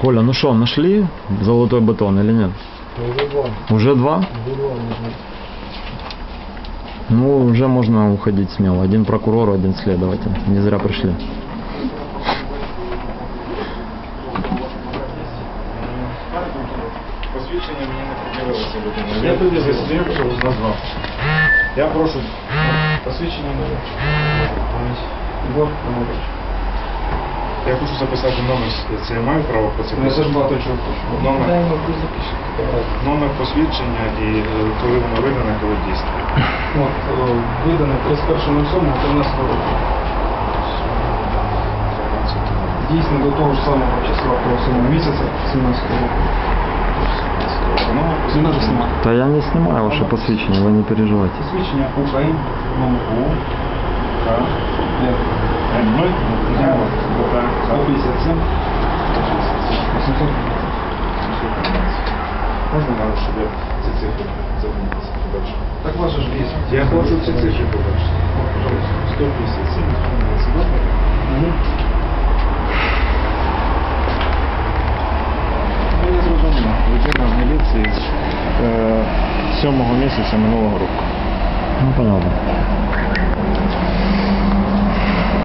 Коля, ну что, нашли золотой батон или нет? Уже два. Уже два? Уже два нужно. Ну, уже можно уходить смело. Один прокурор, один следователь. Не зря пришли. Посвідчення мені не пред'явилося людина. Я тоді засідаю, що назвав. Я прошу. Посвідчення не Ігор Романович. Я хочу записати номер. Це я маю право по це Ну, я теж багато чого хочу. Номер. Номер посвідчення і е, коли воно видане, коли дійсно. От, е, видане 31.07.13 року. Дійсно до того ж самого числа того самого місяця 17 року. Номер Не надо знімати. Да я не снимаю ваше посвящение, вы не переживайте. Посвідчення Україн номер УО. 157. 800. Можна мало, щоб я ці цифри запам'ятався, побачив. Так ваше ж є. Я хочу ці цифри побачити. 157, 122. Мгм. Ну, я зрозумів. Людина в міліції з е, 7 місяця минулого року. Ну, понятно.